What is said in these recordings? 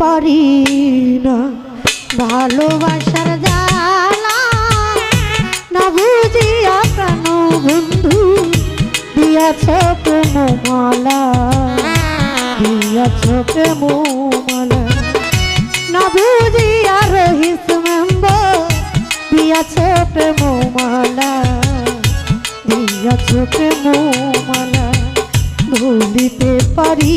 পারি না। ভালোবাসার জ্বালা না বুঝিয়া প্রাণ বন্ধু দিয়াছ প্রেম মালা দিয়াছ প্রেম মালা না বুঝিয়া রহিস মেম্বর, দিয়াছ প্রেম মালা দিয়াছ মালা ভুলিতে পারি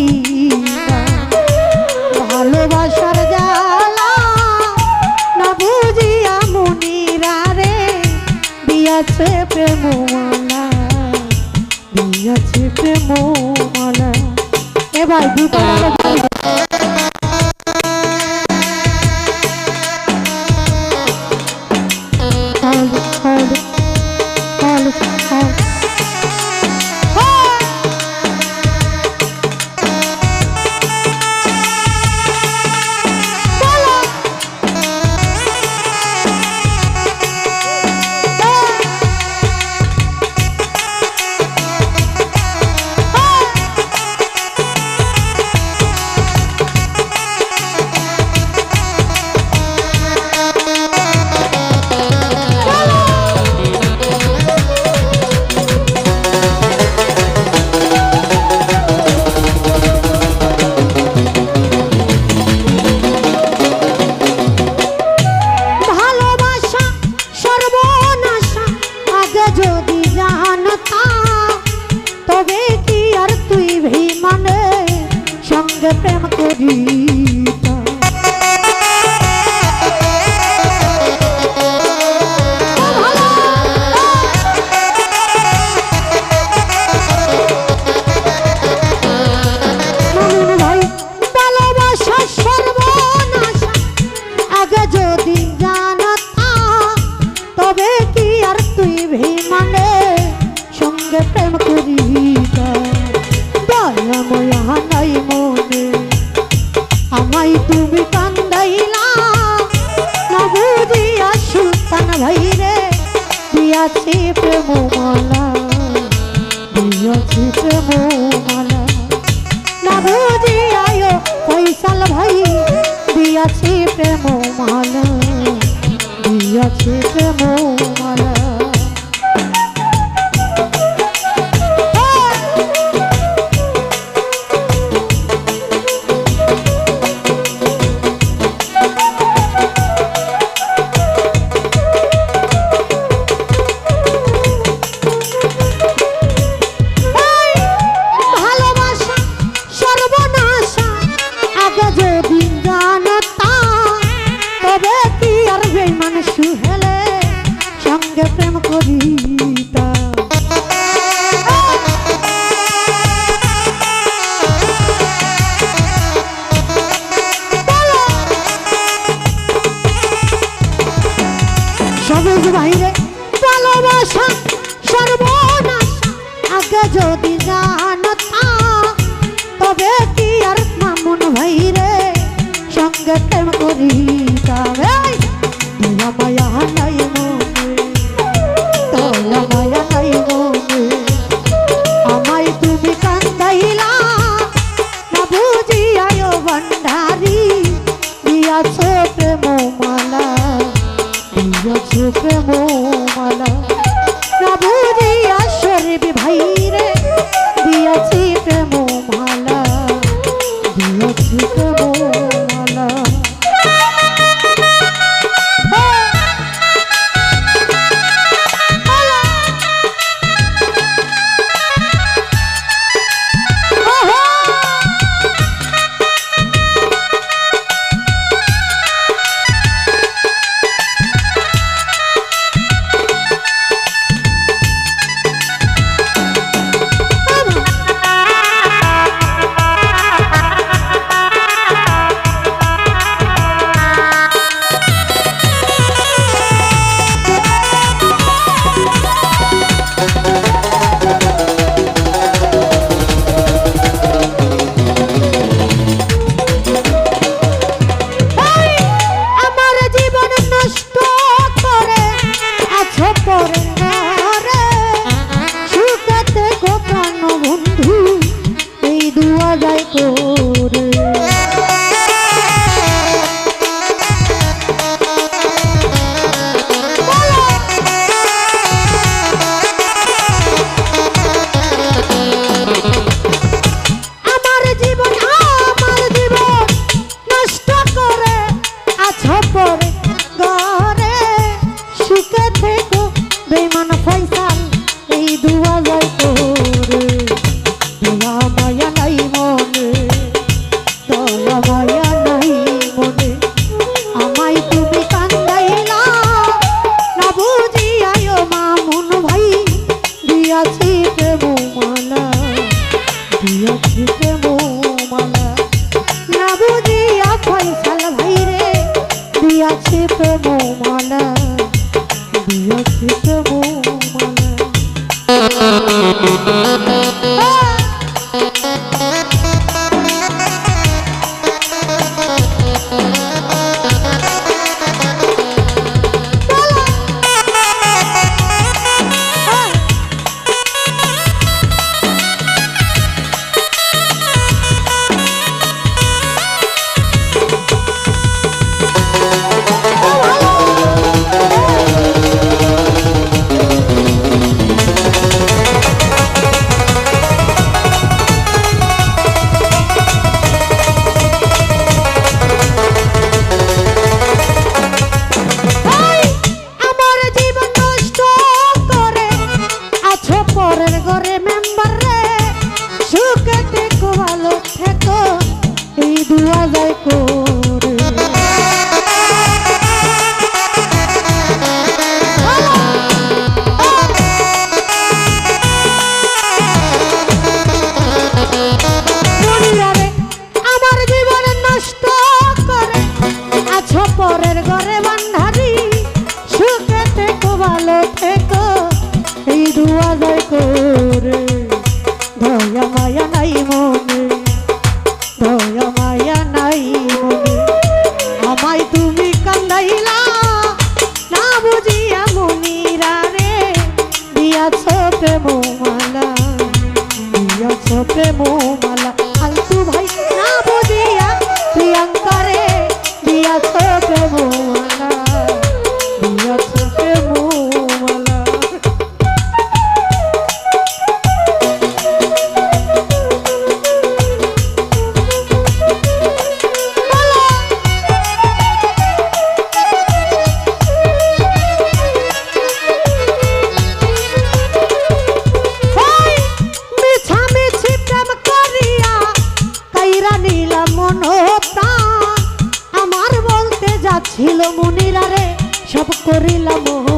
তুমি কান্দাইলা। না বুঝিয়া সুলতান ভাই রে দিয়াছি প্রেম মালা দিয়াছি প্রেম মালা না বুঝিয়ায় ফৈসাল ভাই, দিয়াছি প্রেম মালা দিয়াছি যদি জানতা তবে কি আর মামুন ভাইরে সঙ্গে প্রেম এই, তোলা মায়া নাই মায়া নাই আমায় তুমি কান্দাইলা না বুঝিয়ায় ভান্ডারি দিয়াছ প্রেম বুঝিয়া শরীফ ভাই রে? দিয়াছি প্রেম করিলাম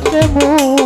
প্রেম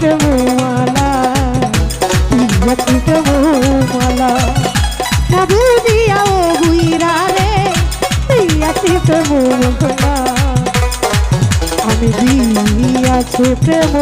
দিয়াছি প্রেমমালা দিয়াছি প্রেমমালা না বুঝিয়া ও বুইরা রে দিয়াছি প্রেমমালা আমি দিয়াছি প্রেম